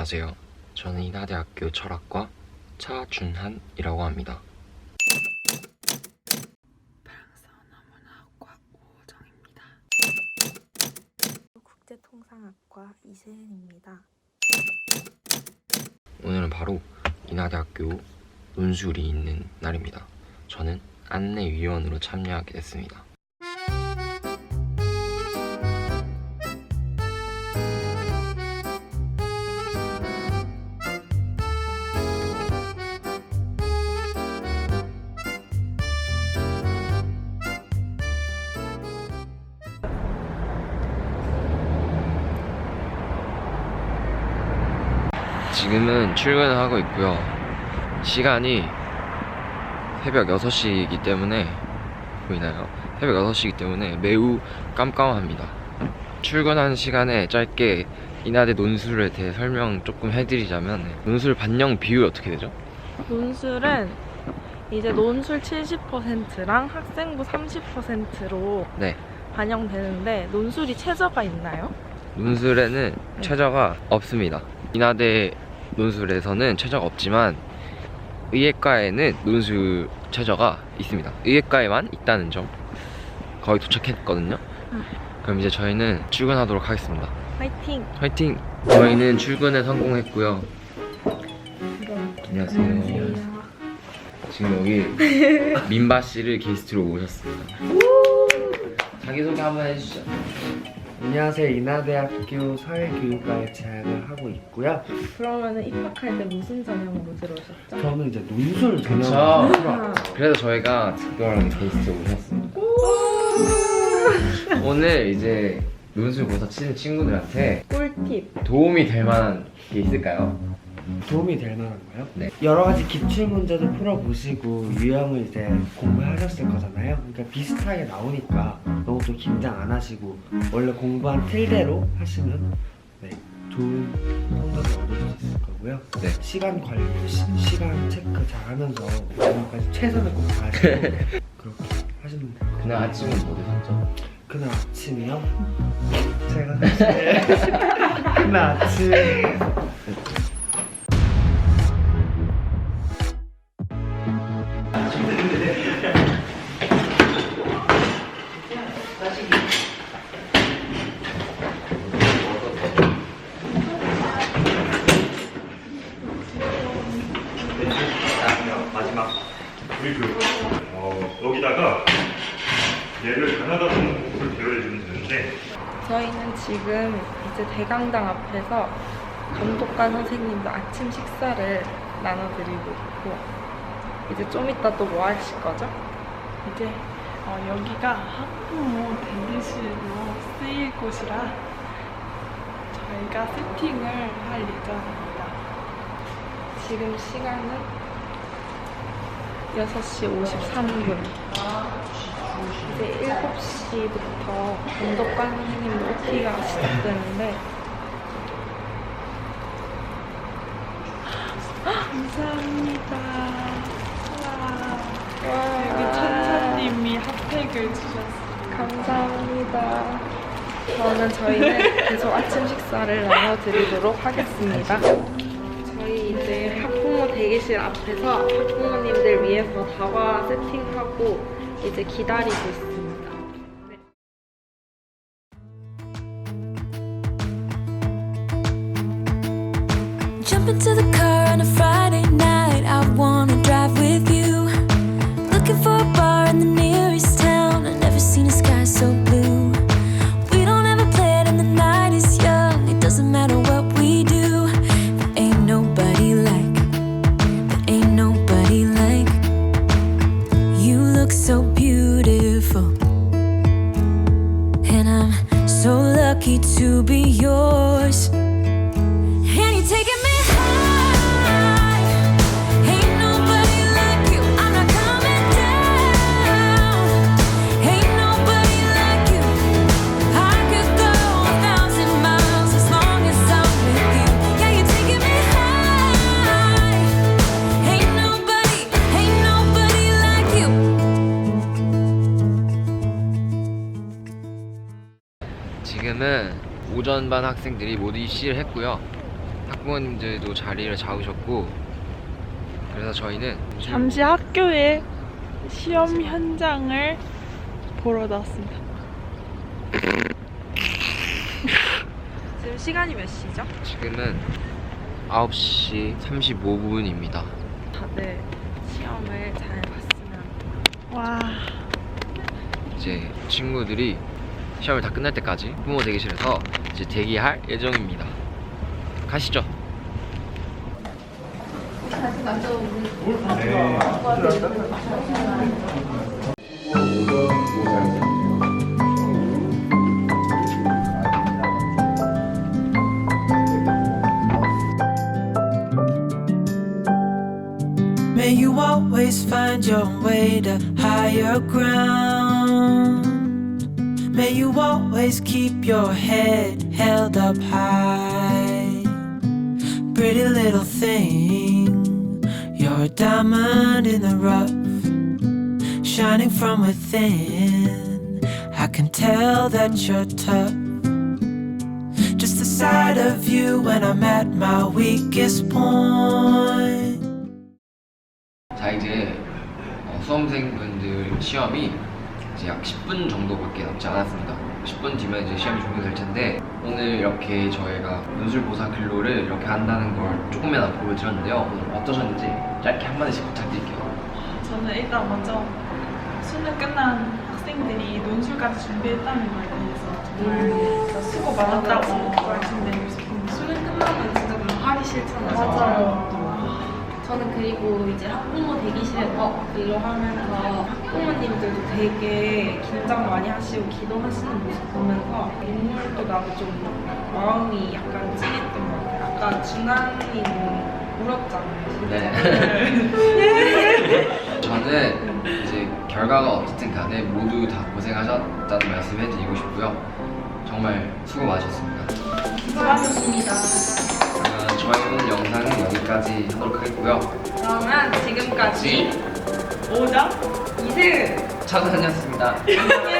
안녕하세요. 저는 인하대학교 철학과 차준한이라고 합니다. 프랑스어문화학과 오정입니다. 국제통상학과 이세은입니다. 오늘은 바로 인하대학교 논술이 있는 날입니다. 저는 안내위원으로 참여하게 됐습니다. 지금은 출근을 하고 있고요. 시간이 새벽 6시이기 때문에 보이나요? 새벽 6시이기 때문에 매우 깜깜합니다. 출근한 시간에 짧게 인하대 논술에 대해 설명 조금 해드리자면 논술 반영 비율 어떻게 되죠? 논술은 이제 논술 70%랑 학생부 30%로 네. 반영되는데 논술이 최저가 있나요? 논술에는 최저가 없습니다. 인하대 논술에서는 최저가 없지만 의예과에는 논술 최저가 있습니다. 의예과에만 있다는 점 거의 도착했거든요. 음. 그럼 이제 저희는 출근하도록 하겠습니다. 화이팅! 화이팅! 저희는 출근에 성공했고요. 안녕하세요. 지금 여기 민바 씨를 게스트로 모셨습니다. 자기소개 한번 해주시죠. 안녕하세요. 인하대학교 사회교육과에 재학을 하고 있고요. 그러면은 입학할 때 무슨 전형으로 들어오셨죠? 저는 이제 논술 그쵸. 전형으로 그래서 저희가 특별하게 게스트로 모셨습니다. 오늘 이제 논술 고사 치는 친구들한테 꿀팁! 도움이 될 만한 게 있을까요? 도움이 될 만한 거요? 네. 여러 가지 기출 문제도 풀어보시고 유형을 이제 공부하셨을 거잖아요. 그러니까 비슷하게 나오니까 너무 또 긴장 안 하시고 원래 공부한 틀대로 하시면 네, 좋은 성적을 얻을 수 있을 거고요. 네. 시간 관리, 시, 간 체크 잘 하면서 마지막까지 최선을 꼭 다하시고 그렇게 하시면 돼요. 그날 아침은 뭐 드셨죠? 그날 아침이요? 제가 사실 그날 아침 그리고 어, 여기다가 얘를 가나다 동국을 배열해주면 되는데 저희는 지금 이제 대강당 앞에서 감독관 선생님도 아침 식사를 나눠드리고 있고 이제 좀 이따 또 뭐 하실 거죠? 이제 어, 여기가 학부모 대기실로 쓰일 곳이라 저희가 세팅을 할 예정입니다. 지금 시간은 6시 53분. 이제 7시부터 감독관 선생님 OT가 시작되는데 감사합니다. 와, 와, 여기 천사님이 핫팩을 주셨습니다. 감사합니다. 저는 저희는 계속 아침 식사를 나눠드리도록 하겠습니다. 저희 이제 학부모 대기실 앞에서 학부모님들 위해서 다과 세팅하고 이제 기다리고 있습니다. Into the car on a Friday night. I wanna 오전반 학생들이 모두 입시를 했고요. 학부모님들도 자리를 잡으셨고 그래서 저희는 잠시 학교에 시험 현장을 보러 나왔습니다. 지금 시간이 몇 시죠? 지금은 9시 35분입니다. 다들 시험을 잘 봤으면 와, 이제 친구들이 시험을 다 끝날 때까지 부모 대기실에서 이제 대기할 예정입니다. 가시죠. May you always find your way to higher ground. May you always keep your head held up high. Pretty little thing, you're a diamond in the rough, shining from within. I can tell that you're tough. Just the sight of you when I'm at my weakest point. 자 이제 어, 수험생분들 시험이 이제 약 10분 정도밖에 남지 않았습니다. 10분 뒤면 이제 시험이 종료될 텐데 오늘 이렇게 저희가 논술보사 근로를 이렇게 한다는 걸 조금이나마 보여드렸는데요. 오늘 어떠셨는지 짧게 한마디씩 부탁드릴게요. 저는 일단 먼저 수능 끝난 학생들이 논술까지 준비했다는 거에 대해서 정말 수고 많았다고 말씀드리고 싶습니다. 수능 끝나면 진짜 너무 하기 싫잖아요. 맞아요. 저는 그리고 이제 학부모 대기실에서 근로하면서 학부모님들도 되게 긴장 많이 하시고 기도하시는 모습 보면서 눈물도 나고 좀 마음이 약간 찡했던 것 같아요. 아까 준하이는 울었잖아요. 네. 저는 이제 결과가 어떻든 간에 모두 다 고생하셨다는 말씀 해드리고 싶고요. 정말 수고 많으셨습니다. 수고하셨습니다. 아, 저희 오늘 영상은 여기까지 하도록 하겠고요. 그러면 지금까지 오점 이세은 차선이었습니다. 안녕.